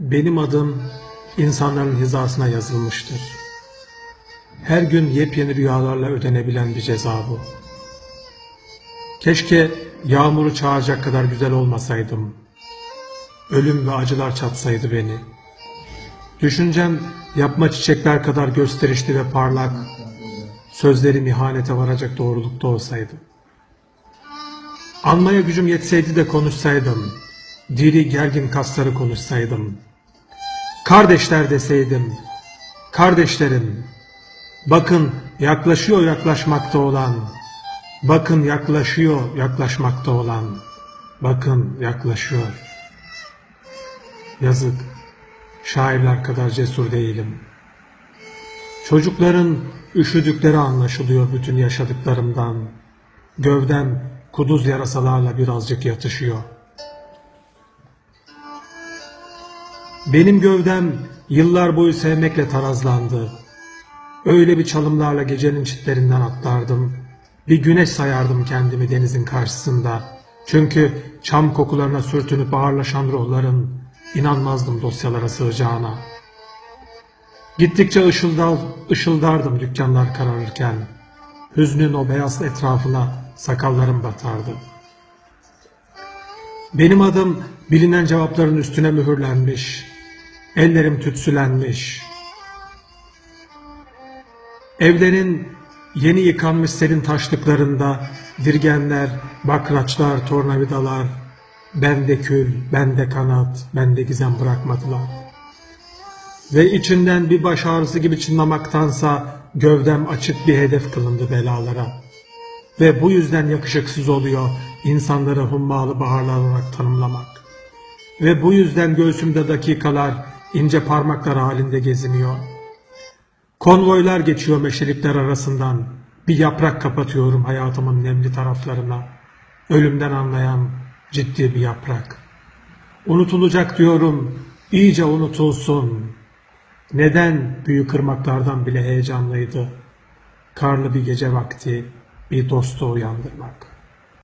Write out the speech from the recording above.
Benim adım insanların hizasına yazılmıştır. Her gün yepyeni rüyalarla ödenebilen bir ceza bu. Keşke yağmuru çağıracak kadar güzel olmasaydım. Ölüm ve acılar çatsaydı beni. Düşüncem yapma çiçekler kadar gösterişli ve parlak, sözlerim ihanete varacak doğrulukta olsaydı. Anmaya gücüm yetseydi de konuşsaydım, diri gergin kasları konuşsaydım. Kardeşler deseydim, kardeşlerim, bakın yaklaşıyor yaklaşmakta olan, bakın yaklaşıyor yaklaşmakta olan, bakın yaklaşıyor. Yazık, şairler kadar cesur değilim. Çocukların üşüdükleri anlaşılıyor bütün yaşadıklarımdan. Gövdem kuduz yarasalarla birazcık yatışıyor. Benim gövdem yıllar boyu sevmekle tarazlandı. Öyle bir çalımlarla gecenin çitlerinden atlardım. Bir güneş sayardım kendimi denizin karşısında. Çünkü çam kokularına sürtünüp ağırlaşan ruhların inanmazdım dosyalara sığacağına. Gittikçe ışıldal, ışıldardım dükkanlar kararırken. Hüznün o beyaz etrafına sakallarım batardı. Benim adım bilinen cevapların üstüne mühürlenmiş. Ellerim tütsülenmiş. Evlerin yeni yıkanmış serin taşlıklarında dirgenler, bakraçlar, tornavidalar, bende kül, bende kanat, bende gizem bırakmadılar. Ve içinden bir baş ağrısı gibi çınlamaktansa gövdem açık bir hedef kılındı belalara. Ve bu yüzden yakışıksız oluyor insanları hummalı baharlar olarak tanımlamak. Ve bu yüzden göğsümde dakikalar ince parmaklar halinde geziniyor. Konvoylar geçiyor meşelikler arasından. Bir yaprak kapatıyorum hayatımın nemli taraflarına. Ölümden anlayan ciddi bir yaprak. Unutulacak diyorum, iyice unutulsun. Neden büyük ırmaklardan bile heyecanlıydı? Karlı bir gece vakti bir dostu uyandırmak.